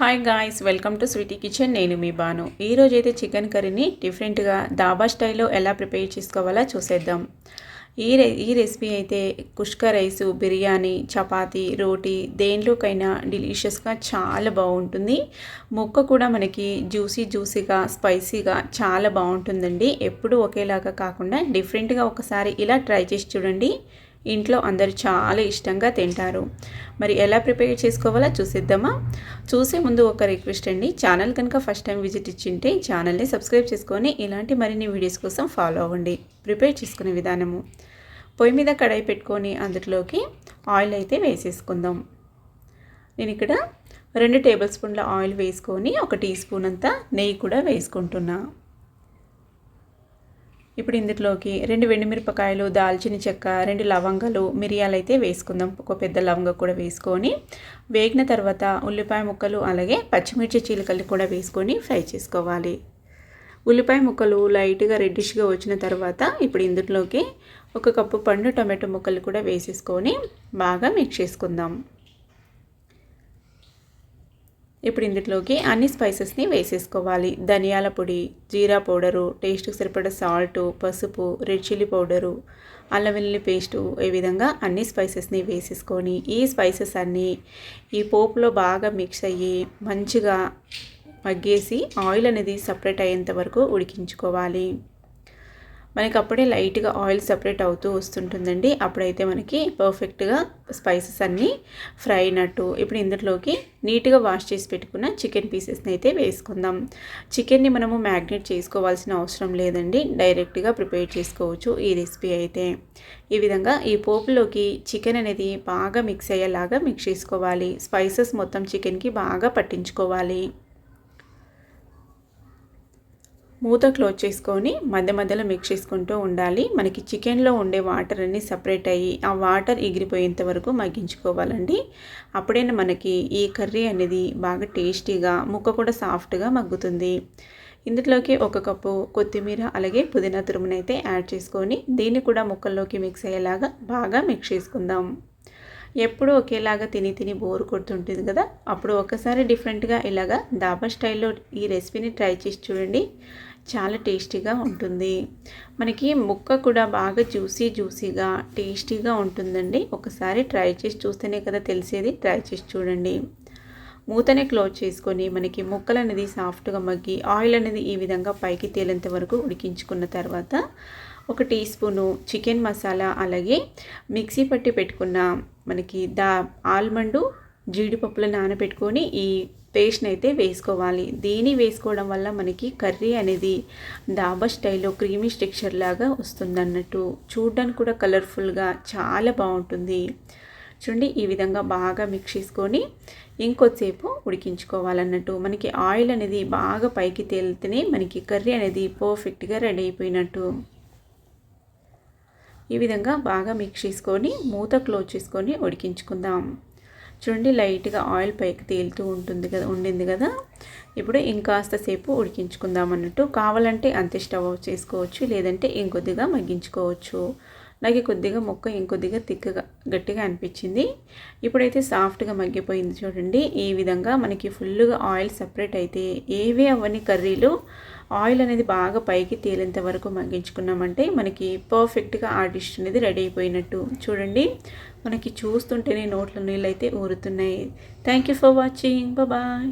Hi guys welcome to sweety kitchen నేను మీ బాను. ఈరోజు అయితే చికెన్ కర్రీని డిఫరెంట్గా దాబా స్టైల్లో ఎలా ప్రిపేర్ చేసుకోవాలో చూసేద్దాం. ఈ రె ఈ రెసిపీ అయితే కుష్క రైసు బిర్యానీ చపాతీ రోటీ దేంట్లోకైనా డిలీషియస్గా చాలా బాగుంటుంది. ముక్క కూడా మనకి జ్యూసీ జ్యూసీగా స్పైసీగా చాలా బాగుంటుందండి. ఎప్పుడు ఒకేలాగా కాకుండా డిఫరెంట్గా ఒకసారి ఇలా ట్రై చేసి చూడండి. ఇంట్లో అందరు చాలా ఇష్టంగా తింటారు. మరి ఎలా ప్రిపేర్ చేసుకోవాలో చూసిద్దామా? చూసే ముందు ఒక రిక్వెస్ట్ అండి. ఛానల్ కనుక ఫస్ట్ టైం విజిట్ ఇచ్చింటే ఛానల్ని సబ్స్క్రైబ్ చేసుకొని ఇలాంటి మరిన్ని వీడియోస్ కోసం ఫాలో అవ్వండి. ప్రిపేర్ చేసుకునే విధానము. పొయ్యి మీద కడాయి పెట్టుకొని అందులోకి ఆయిల్ అయితే వేసేసుకుందాం. నేను ఇక్కడ రెండు టేబుల్ స్పూన్ల ఆయిల్ వేసుకొని ఒక టీ స్పూన్ అంతా నెయ్యి కూడా వేసుకుంటున్నాను ఇప్పుడు ఇందులోకి రెండు మిరపకాయలు దాల్చిన చెక్క రెండు లవంగాలు మిరియాలు అయితే వేసుకుందాం. ఒక పెద్ద లవంగ కూడా వేసుకొని వేగిన తర్వాత ఉల్లిపాయ ముక్కలు అలాగే పచ్చిమిర్చి చీలకలు కూడా వేసుకొని ఫ్రై చేసుకోవాలి. ఉల్లిపాయ ముక్కలు లైట్గా రెడ్డిష్గా వచ్చిన తర్వాత ఇప్పుడు ఇందులోకి ఒక కప్పు పండు టమాటో ముక్కలు కూడా వేసేసుకొని బాగా మిక్స్ చేసుకుందాం. ఇప్పుడు ఇందులోకి అన్ని స్పైసెస్ని వేసేసుకోవాలి. ధనియాల పొడి జీరా పౌడరు టేస్ట్కి సరిపడ సాల్ట్ పసుపు రెడ్ చిల్లీ పౌడరు అల్లం వెల్లుల్లి పేస్టు ఈ విధంగా అన్ని స్పైసెస్ని వేసేసుకొని ఈ స్పైసెస్ అన్నీ ఈ పోపులో బాగా మిక్స్ అయ్యి మంచిగా మగ్గేసి ఆయిల్ అనేది సపరేట్ అయ్యేంత వరకు ఉడికించుకోవాలి. మనకి అప్పుడే లైట్గా ఆయిల్ సపరేట్ అవుతూ వస్తుంటుందండి. అప్పుడైతే మనకి పర్ఫెక్ట్గా స్పైసెస్ అన్నీ ఫ్రై అయినట్టు ఇప్పుడు ఇందులోకి నీట్గా వాష్ చేసి పెట్టుకున్న చికెన్ పీసెస్ని అయితే వేసుకుందాం. చికెన్ని మనము మ్యాగ్నేట్ చేసుకోవాల్సిన అవసరం లేదండి. డైరెక్ట్గా ప్రిపేర్ చేసుకోవచ్చు ఈ రెసిపీ అయితే. ఈ విధంగా ఈ పోపులోకి చికెన్ అనేది బాగా మిక్స్ అయ్యేలాగా మిక్స్ చేసుకోవాలి. స్పైసెస్ మొత్తం చికెన్కి బాగా పట్టించుకోవాలి. మూత క్లోజ్ చేసుకొని మధ్య మధ్యలో మిక్స్ చేసుకుంటూ ఉండాలి. మనకి చికెన్లో ఉండే వాటర్ అన్నీ సపరేట్ అయ్యి ఆ వాటర్ ఎగిరిపోయేంత వరకు మగ్గించుకోవాలండి. అప్పుడే మనకి ఈ కర్రీ అనేది బాగా టేస్టీగా ముక్క కూడా సాఫ్ట్గా మగ్గుతుంది. ఇందులోకి ఒక కప్పు కొత్తిమీర అలాగే పుదీనా తురుమునైతే యాడ్ చేసుకొని దీన్ని కూడా ముక్కల్లోకి మిక్స్ అయ్యేలాగా బాగా మిక్స్ చేసుకుందాం. ఎప్పుడు ఒకేలాగా తిని తిని బోర్ కొడుతుంటుంది కదా? అప్పుడు ఒకసారి డిఫరెంట్గా ఇలాగా దాబా స్టైల్లో ఈ రెసిపీని ట్రై చేసి చూడండి. చాలా టేస్టీగా ఉంటుంది. మనకి ముక్క కూడా బాగా జ్యూసీ జ్యూసీగా టేస్టీగా ఉంటుందండి. ఒకసారి ట్రై చేసి చూస్తేనే కదా తెలిసేది. ట్రై చేసి చూడండి. మూతనే క్లోజ్ చేసుకొని మనకి ముక్కలు అనేది సాఫ్ట్గా మగ్గి ఆయిల్ అనేది ఈ విధంగా పైకి తేలేంత వరకు ఉడికించుకున్న తర్వాత ఒక టీ స్పూను చికెన్ మసాలా అలాగే మిక్సీ పట్టి పెట్టుకున్న మనకి దా ఆల్మండు జీడిపప్పులు నానబెట్టుకొని ఈ పేస్ట్ని అయితే వేసుకోవాలి. దీని వేసుకోవడం వల్ల మనకి కర్రీ అనేది డాబా స్టైల్లో క్రీమీ స్టెక్చర్ లాగా వస్తుంది అన్నట్టు చూడడానికి కూడా కలర్ఫుల్గా చాలా బాగుంటుంది. చూడండి ఈ విధంగా బాగా మిక్స్ చేసుకొని ఇంకొద్దిసేపు ఉడికించుకోవాలన్నట్టు. మనకి ఆయిల్ అనేది బాగా పైకి తేలితేనే మనకి కర్రీ అనేది పర్ఫెక్ట్గా రెడీ అయిపోయినట్టు. ఈ విధంగా బాగా మిక్స్ చేసుకొని మూత క్లోజ్ చేసుకొని ఉడికించుకుందాం. చూడండి లైట్గా ఆయిల్ పైకి తేలుతూ ఉంటుంది కదా ఉండింది కదా. ఇప్పుడు ఇంకాస్త సేపు ఉడికించుకుందాం అన్నట్టు. కావాలంటే అంతే స్టవ్ చేసుకోవచ్చు లేదంటే ఇంకొద్దిగా మగ్గించుకోవచ్చు. నాకు కొద్దిగా మొక్క ఇంకొద్దిగా తిక్కగా గట్టిగా అనిపించింది. ఇప్పుడైతే సాఫ్ట్గా మగ్గిపోయింది చూడండి. ఈ విధంగా మనకి ఫుల్గా ఆయిల్ సపరేట్ అయితే ఏవే అవన్నీ కర్రీలు ఆయిల్ అనేది బాగా పైకి తేలేంత వరకు మగ్గించుకున్నామంటే మనకి పర్ఫెక్ట్గా ఆ డిష్ అనేది రెడీ అయిపోయినట్టు చూడండి. మనకి చూస్తుంటేనే నోట్ల నీళ్ళు అయితే ఊరుతున్నాయి. Thank you for watching. Bye.